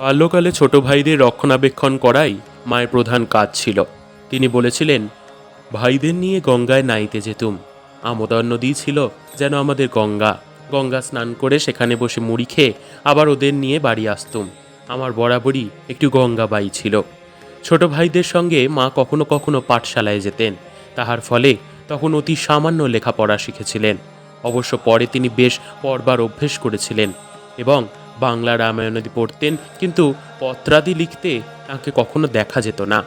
বাল্যকালে ছোট ভাইদের রক্ষণাবেক্ষণ করাই মায়ের প্রধান কাজ ছিল। তিনি বলেছিলেন, ভাইদের নিয়ে গঙ্গায় নাইতে যেতুম। আমোদর নদী ছিল যেন আমাদের গঙ্গা। গঙ্গা স্নান করে সেখানে বসে মুড়ি খেয়ে আবার ওদের নিয়ে বাড়ি আসতুম। আমার বরাবরই একটু গঙ্গাবাই ছিল। ছোট ভাইদের সঙ্গে মা কখনো কখনো পাঠশালায় যেতেন। তাহার ফলে তখন অতি সামান্য লেখাপড়া শিখেছিলেন। অবশ্য পরে তিনি বেশ পড়বার অভ্যেস করেছিলেন এবং বাংলা রামায়ণাদি পড়তেন, কিন্তু পত্রাদি লিখতে তাকে কখনো দেখা যেত না।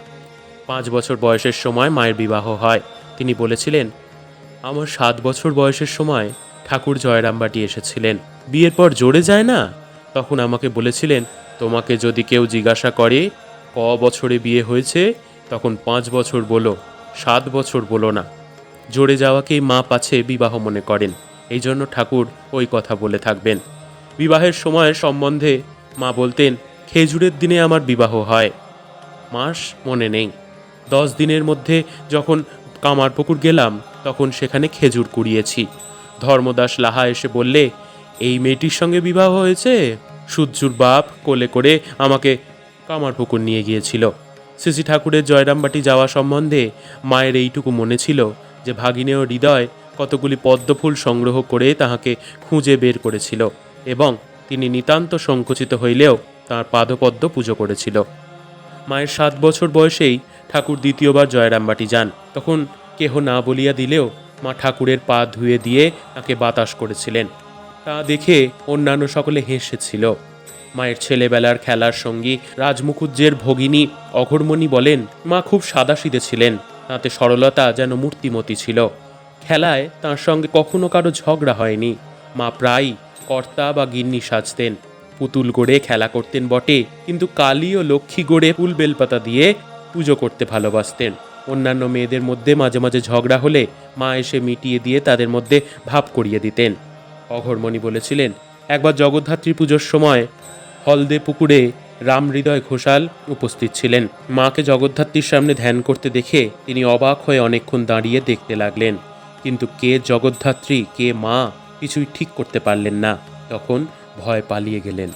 পাঁচ বছর বয়সের সময় মায়ের বিবাহ হয়। তিনি বলেছিলেন, আমার সাত বছর বয়সের সময় ঠাকুর জয়রামবাটি এসেছিলেন। বিয়ের পর জোরে যায় না? তখন আমাকে বলেছিলেন, তোমাকে যদি কেউ জিজ্ঞাসা করে, ক বছরে বিয়ে হয়েছে? তখন পাঁচ বছর বলো, সাত বছর বলো না। জোরে যাওয়াকেই মা পাছে বিবাহ মনে করেন। এই জন্য ঠাকুর ওই কথা বলে থাকবেন। বিবাহের সময়ের সম্বন্ধে মা বলতেন, খেজুরের দিনে আমার বিবাহ হয়। মাস মনে নেই। দশ দিনের মধ্যে যখন কামারপুকুর গেলাম, তখন সেখানে খেজুর কুড়িয়েছি। ধর্মদাস লাহা এসে বললে, এই মেয়েটির সঙ্গে বিবাহ হয়েছে? সূর্যুর বাপ কোলে করে আমাকে কামারপুকুর নিয়ে গিয়েছিল। শ্রী ঠাকুরের জয়রামবাটি যাওয়া সম্বন্ধে মায়ের এইটুকু মনে ছিল যে ভাগিনেয় হৃদয় কতগুলি পদ্মফুল সংগ্রহ করে তাহাকে খুঁজে বের করেছিল। এবং তিনি নিতান্ত সংকুচিত হইলেও তাঁর পাদপদ্ম পুজো করেছিল। মায়ের সাত বছর বয়সেই ঠাকুর দ্বিতীয়বার জয়রামবাটি যান। তখন কেহ না বলিয়া দিলেও মা ঠাকুরের পা ধুয়ে দিয়ে তাকে বাতাস করেছিলেন। তা দেখে অন্যান্য সকলে হেসেছিল। মায়ের ছেলেবেলার খেলার সঙ্গী রাজমুখুজ্জের ভগিনী অঘরমণি বলেন, মা খুব সাদাসিদে ছিলেন। তাতে সরলতা যেন মূর্তিমতি ছিল। খেলায় তার সঙ্গে কখনো কারও ঝগড়া হয়নি। মা প্রায়ই কর্তা বা গিন্নি সাজতেন। পুতুল গড়ে খেলা করতেন বটে, কিন্তু কালী ও লক্ষ্মী গড়ে ফুল বেলপাতা দিয়ে পুজো করতে ভালোবাসতেন। অন্যান্য মেয়েদের মধ্যে মাঝে মাঝে ঝগড়া হলে মা এসে মিটিয়ে দিয়ে তাদের মধ্যে ভাব করিয়ে দিতেন। অঘরমণি বলেছিলেন, একবার জগদ্ধাত্রী পুজোর সময় হলদে পুকুরে রাম হৃদয় ঘোষাল উপস্থিত ছিলেন। মাকে জগদ্ধাত্রীর সামনে ধ্যান করতে দেখে তিনি অবাক হয়ে অনেকক্ষণ দাঁড়িয়ে দেখতে লাগলেন। কিন্তু কে জগদ্ধাত্রী, কে মা কিছুই ঠিক করতে পারলেন না। তখন ভয় পালিয়ে গেলেন।